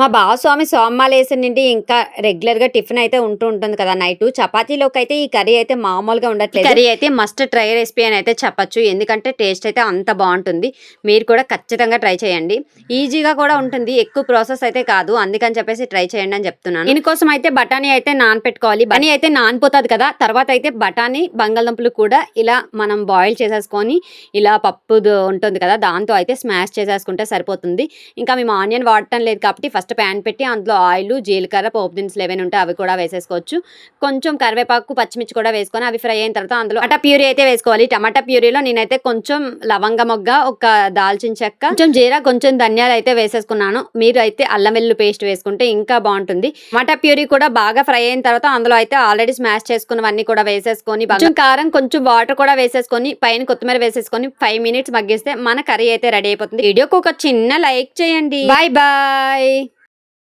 మా బావస్వామి సోమవారం నుండి ఇంకా రెగ్యులర్గా టిఫిన్ అయితే ఉంటూ ఉంటుంది కదా నైట్. చపాతీలోకి అయితే ఈ కర్రీ అయితే మామూలుగా ఉండట్లేదు. కర్రీ అయితే మస్ట్ ట్రై రెసిపీ అని అయితే చెప్పొచ్చు. ఎందుకంటే టేస్ట్ అయితే అంత బాగుంటుంది. మీరు కూడా ఖచ్చితంగా ట్రై చేయండి. ఈజీగా కూడా ఉంటుంది. ఎక్కువ ప్రాసెస్ అయితే కాదు. అందుకని చెప్పేసి ట్రై చేయండి అని చెప్తున్నాను. దీనికోసం అయితే బఠానీ అయితే నానపెట్టుకోవాలి. బఠానీ అయితే నానిపోతుంది కదా. తర్వాత అయితే బఠానీ బంగాళదుంపలు కూడా ఇలా మనం బాయిల్ చేసేసుకొని ఇలా పప్పు ఉంటుంది కదా దాంతో అయితే స్మాష్ చేసేసుకుంటే సరిపోతుంది. ఇంకా మేము ఆనియన్ వాడటం లేదు కాబట్టి ఫస్ట్ ప్యాన్ పెట్టి అందులో ఆయిల్ జీలకర్ర పోపు దినుసులు ఏవైనా ఉంటే అవి కూడా వేసేసుకోవచ్చు. కొంచెం కరివేపాకు పచ్చిమిర్చి కూడా వేసుకొని అవి ఫ్రై అయిన తర్వాత అందులో టమాటా ప్యూరీ అయితే వేసుకోవాలి. టమాటా ప్యూరీలో నేనైతే కొంచెం లవంగ మొగ్గ ఒక దాల్చిన చెక్క కొంచెం జీరా కొంచెం ధనియాలు అయితే వేసేసుకున్నాను. మీరు అయితే అల్లం వెల్లుల్లి పేస్ట్ వేసుకుంటే ఇంకా బాగుంటుంది. టమాటా ప్యూరీ కూడా బాగా ఫ్రై అయిన తర్వాత అందులో అయితే ఆల్రెడీ స్మాష్ చేసుకున్నవన్నీ కూడా వేసేసుకొని కొంచెం కారం కొంచెం వాటర్ కూడా వేసేసుకొని పైన కొత్తిమీర వేసేసుకొని ఫైవ్ మినిట్స్ మగ్గిస్తే మన కర్రీ అయితే రెడీ అయిపోతుంది. వీడియోకి ఒక చిన్న లైక్ చేయండి. Bye bye.